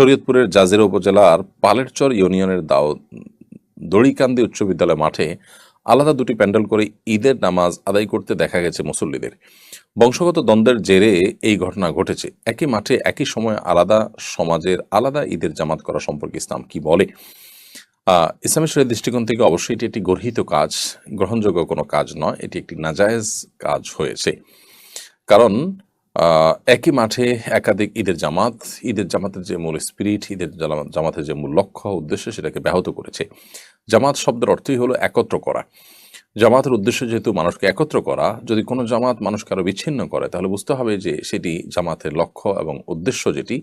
শরীয়তপুরের জাজিরা উপজেলার পালেরচর ইউনিয়নের দাও দড়িকান্দি উচ্চ বিদ্যালয় মাঠে আলাদা দুটি প্যান্ডেল করে ঈদের নামাজ আদায় করতে দেখা গেছে মুসল্লিদের। বংশগত দ্বন্দ্বের জেরে এই ঘটনা ঘটেছে। একই মাঠে একই সময়ে আলাদা সমাজের আলাদা ঈদের জামাত করা সম্পর্কে ইসলাম কি বলে? ইসলামী শরীর দৃষ্টিকোণ থেকে অবশ্যই এটি একটি গর্হিত কাজ, গ্রহণযোগ্য কোনো কাজ নয়। এটি একটি নাজায়েজ কাজ হয়েছে। কারণ একই মাঠে একাধিক ঈদের জামাত, ঈদের জামাতের যে মূল স্পিরিট ঈদের জামা- জামাতের যে মূল লক্ষ্য, উদ্দেশ্য সেটাকে ব্যাহত করেছে। জামাত শব্দের অর্থই হলো একত্র করা। জামাতের উদ্দেশ্য যেহেতু মানুষকে একত্র করা, যদি কোনো জামাত মানুষকে আরও বিচ্ছিন্ন করে, তাহলে বুঝতে হবে যে সেটি জামাতের লক্ষ্য এবং উদ্দেশ্য যেটি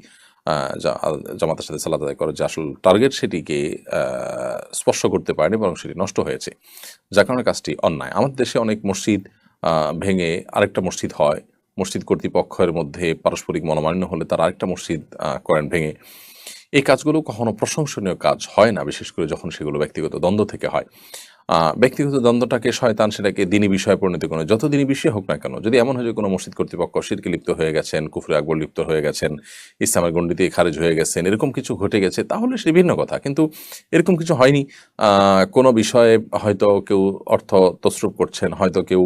জামাতের সাথে সালাদ আদায় করার যে আসল টার্গেট সেটিকে স্পর্শ করতে পারেনি বরং সেটি নষ্ট হয়েছে। যার কারণে কাজটি অন্যায়। আমাদের দেশে অনেক মসজিদ ভেঙে আরেকটা মসজিদ হয়। মসজিদ কর্তৃপক্ষের মধ্যে পারস্পরিক মনোমালিন্য হলে তারা আরেকটা মসজিদ করেন ভেঙে। এই কাজগুলো কখনো প্রশংসনীয় কাজ হয় না, বিশেষ করে যখন সেগুলো ব্যক্তিগত দ্বন্দ্ব থেকে হয়। ব্যক্তিগত দ্বন্দ্বটাকে শয়তান সেটাকে দিনী বিষয়ে পরিণত করে যত দিনই বিষয় হোক না কেন, যদি এমন হয় যে কোনো মসজিদ কর্তৃপক্ষ শিরকে লিপ্ত হয়ে গেছেন, কুফরে আকবর লিপ্ত হয়ে গেছেন, ইসলামের গণ্ডিতে খারিজ হয়ে গেছেন, এরকম কিছু ঘটে গেছে, তাহলে সে ভিন্ন কথা। কিন্তু এরকম কিছু হয়নি। কোনো বিষয়ে হয়তো কেউ অর্থ তসরুপ করছেন, হয়তো কেউ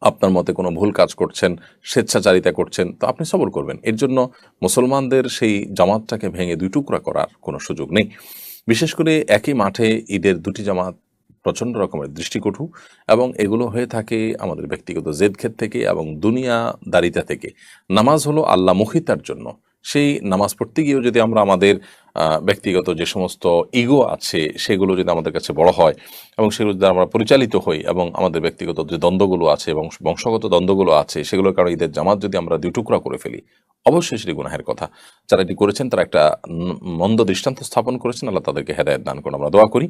আপনার মতে কোনো ভুল কাজ করছেন, স্বেচ্ছাচারিতা করছেন, তো আপনি সবর করবেন। এর জন্য মুসলমানদের সেই জামাতটাকে ভেঙে দুই টুকরা করার কোনো সুযোগ নেই। বিশেষ করে একই মাঠে ঈদের দুটি জামাত প্রচণ্ড রকমের দৃষ্টিকটু এবং এগুলো হয়ে থাকে আমাদের ব্যক্তিগত জেদক্ষেত থেকে এবং দুনিয়া দারিতা থেকে। নামাজ হলো আল্লাহ মুখিতার জন্য। সেই নামাজ পড়তে গিয়েও যদি আমরা আমাদের ব্যক্তিগত যে সমস্ত ইগো আছে, সেগুলো যদি আমাদের কাছে বড় হয় এবং সেগুলো যদি আমরা পরিচালিত হই এবং আমাদের ব্যক্তিগত যে দ্বন্দ্বগুলো আছে এবং বংশগত দ্বন্দ্বগুলো আছে, সেগুলোর কারণে ঈদের জামাত যদি আমরা দুই টুকরা করে ফেলি, অবশ্যই সেটি গুনাহের কথা। যারা এটি করেছেন, তারা একটা মন্দ দৃষ্টান্ত স্থাপন করেছেন, আল্লাহ তাদেরকে হেদায়ত দান করুন, আমরা দোয়া করি।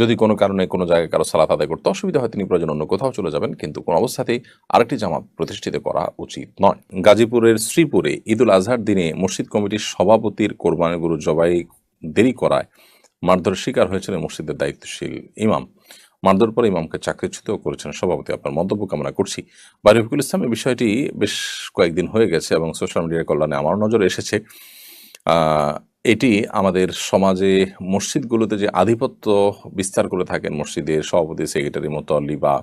যদি কোনো কারণে কোনো জায়গায় কারও সালাত আদায় করতে অসুবিধা হয়, তিনি প্রয়োজন অন্য কোথাও চলে যাবেন, কিন্তু কোনো অবস্থাতেই আরেকটি জামাত প্রতিষ্ঠিত করা উচিত নয়। গাজীপুরের শ্রীপুরে ঈদুল আজহার দিনে মসজিদ কমিটির সভাপতির কোরবানি গরু জবাই দেরি করায়। মারধরের শিকার হয়েছিলেন মসজিদের দায়িত্বশীল ইমাম। মারধর পরে ইমামকে চাকরিচ্যুত করেছেন সভাপতি। আপনার মন্তব্য কামনা করছি। বাড়ি রফিকুল ইসলাম বিষয়টি বেশ কয়েকদিন হয়ে গেছে এবং সোশ্যাল মিডিয়ার কল্যাণে আমার নজরে এসেছে। এটি আমাদের সমাজে মসজিদগুলোতে যে আধিপত্য বিস্তার করে থাকেন মসজিদের সভাপতি, সেক্রেটারি, মোতাল্লি বা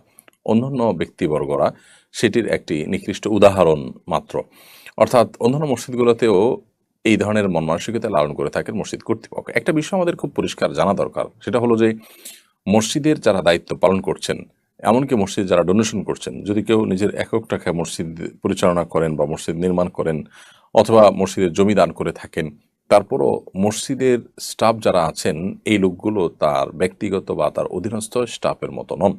অন্যান্য ব্যক্তিবর্গরা, সেটির একটি নিকৃষ্ট উদাহরণ মাত্র। অর্থাৎ অন্যান্য মসজিদগুলোতেও এই ধরনের মন মানসিকতা লালন করে থাকেন মসজিদ কর্তৃপক্ষ। একটা বিষয় আমাদের খুব পরিষ্কার জানা দরকার, সেটা হলো যে মসজিদের যারা দায়িত্ব পালন করছেন, এমনকি মসজিদ যারা ডোনেশন করছেন, যদি কেউ নিজের একক টাকায় মসজিদ পরিচালনা করেন বা মসজিদ নির্মাণ করেন অথবা মসজিদের জমি দান করে থাকেন, তারপরও মসজিদের স্টাফ যারা আছেন, এই লোকগুলো তার ব্যক্তিগত বা তার অধীনস্থ স্টাফের মতো নন।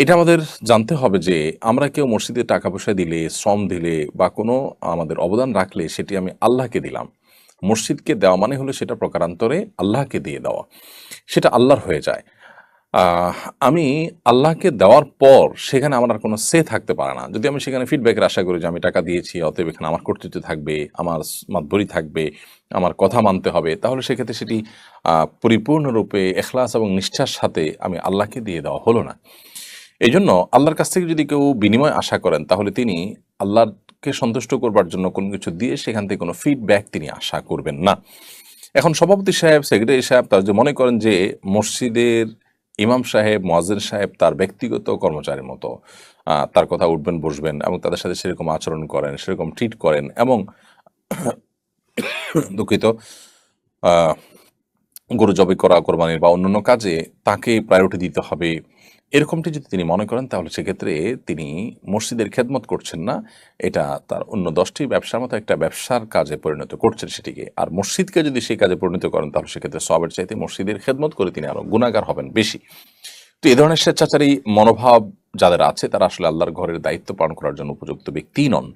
এটা আমাদের জানতে হবে যে আমরা কেউ মসজিদে টাকা পয়সা দিলে, শ্রম দিলে বা কোনো আমাদের অবদান রাখলে সেটি আমি আল্লাহকে দিলাম। মসজিদকে দেওয়া মানে হলো সেটা প্রকারান্তরে আল্লাহকে দিয়ে দেওয়া। সেটা আল্লাহর হয়ে যায়। আমি আল্লাহকে দেওয়ার পর সেখানে আমার আর কোনো সে থাকতে পারে না। যদি আমি সেখানে ফিডব্যাকের আশা করি যে আমি টাকা দিয়েছি, অতএব এখানে আমার কর্তৃত্ব থাকবে, আমার মাতবরি থাকবে, আমার কথা মানতে হবে, তাহলে সেক্ষেত্রে সেটি পরিপূর্ণরূপে এখলাস এবং নিষ্ঠার সাথে আমি আল্লাহকে দিয়ে দেওয়া হলো না। এই জন্য আল্লাহর কাছ থেকে যদি কেউ বিনিময় আশা করেন, তাহলে তিনি আল্লাহকে সন্তুষ্ট করবার জন্য কোনো কিছু দিয়ে সেখান থেকে কোনো ফিডব্যাক তিনি আশা করবেন না। এখন সভাপতি সাহেব সেক্রেটারি সাহেব, তারা যে মনে করেন যে মসজিদের ইমাম সাহেব, মোয়াজ্জেন সাহেব তার ব্যক্তিগত কর্মচারীর মতো তার কথা উঠবেন, বসবেন এবং তাদের সাথে সেরকম আচরণ করেন, সেরকম ট্রিট করেন এবং দুঃখিত গরু জবাই করা, কোরবানির বা অন্যান্য কাজে তাকে প্রায়োরিটি দিতে হবে এরকমটি যদি তিনি মনে করেন, তাহলে সেক্ষেত্রে তিনি মসজিদের খেদমত করছেন না। এটা তার অন্য দশটি ব্যবসার মতো একটা ব্যবসার কাজে পরিণত করছেন সেটিকে। আর মসজিদকে যদি সেই কাজে পরিণত করেন, তাহলে সেক্ষেত্রে সবের চাইতে মসজিদের খেদমত করে তিনি আরও গুণাগার হবেন বেশি। তো এই ধরনের স্বেচ্ছাচারী মনোভাব যাদের আছে, তারা আসলে আল্লাহর ঘরের দায়িত্ব পালন করার জন্য উপযুক্ত ব্যক্তি নন।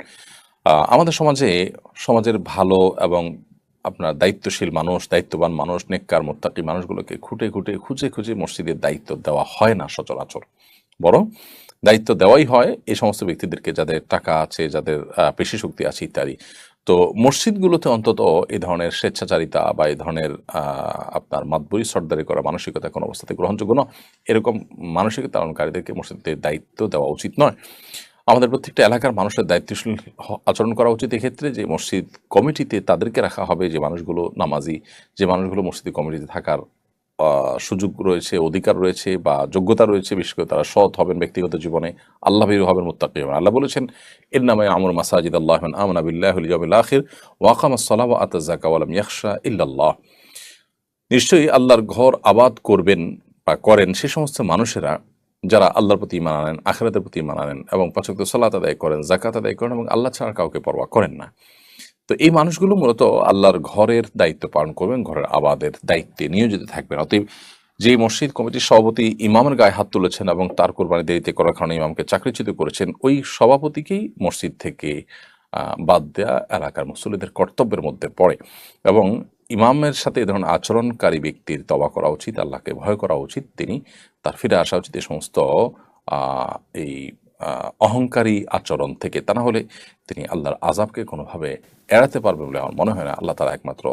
আমাদের সমাজে, সমাজের ভালো এবং আপনার দায়িত্বশীল মানুষ, দায়িত্ববান মানুষ, নেককার, মোত্তাকি মানুষগুলোকে খুঁটে খুঁটে, খুঁজে খুঁজে মসজিদের দায়িত্ব দেওয়া হয় না সচরাচর। বরং দায়িত্ব দেওয়াই হয় এই সমস্ত ব্যক্তিদেরকে যাদের টাকা আছে, যাদের পেশি শক্তি আছে ইত্যাদি। তো মসজিদগুলোতে অন্তত এই ধরনের স্বেচ্ছাচারিতা বা এই ধরনের আপনার মাতবরি সর্দারি করা মানসিকতা কোনো অবস্থাতে গ্রহণযোগ্য নয়। এরকম মানসিকতা লালনকারীদেরকে মসজিদের দায়িত্ব দেওয়া উচিত নয়। আমাদের প্রত্যেকটা এলাকার মানুষের দায়িত্বশীল আচরণ করা উচিত। এক্ষেত্রে যে মসজিদ কমিটিতে তাদেরকে রাখা হবে, যে মানুষগুলো নামাজি, যে মানুষগুলো মসজিদ কমিটিতে থাকার সুযোগ রয়েছে, অধিকার রয়েছে বা যোগ্যতা রয়েছে, বিশেষ করে তারা সৎ হবেন ব্যক্তিগত জীবনে আল্লাহ ভীরু হবেন মুত্তাকি হবেন। আল্লাহ বলেছেন, এর নামে আমর মাসাজিদ আল্লাহ আমনা আখির ওয়াকাম আসসালাম ওয়া আতা যাকা ইল্লাল্লাহ। নিশ্চয়ই আল্লাহর ঘর আবাদ করবেন বা করেন, সে সমস্ত মানুষেরা যারা আল্লাহর প্রতি ইমান আনেন, আখেরাতের প্রতি ইমান আনেন এবং পাচক সালাত আদায় করেন জাকাত আদায় করেন এবং আল্লাহ ছাড়া কাউকে পরোয়া করেন না। তো এই মানুষগুলো মূলত আল্লাহর ঘরের দায়িত্ব পালন করবেন, ঘরের আবাদের দায়িত্বে নিয়োজিত থাকবেন। অতএব যে মসজিদ কমিটির সভাপতি ইমামের গায়ে হাত তুলেছেন এবং তার কোরবানি দেরিতে করার কারণে ইমামকে চাকরিচ্যুত করেছেন, ওই সভাপতিকেই মসজিদ থেকে বাদ দেয়া এলাকার মুসল্লিদের কর্তব্যের মধ্যে পড়ে এবং ইমামের সাথে এ ধরনের আচরণকারী ব্যক্তির তবা করা উচিত, আল্লাহকে ভয় করা উচিত। তিনি তার ফিরে আসা উচিত এই সমস্ত এই অহংকারী আচরণ থেকে। তা না হলে তিনি আল্লাহর আজাবকে কোনোভাবে এড়াতে পারবেন বলে আমার মনে হয় না। আল্লাহ তারা একমাত্র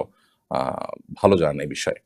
ভালো জানেন এই বিষয়ে।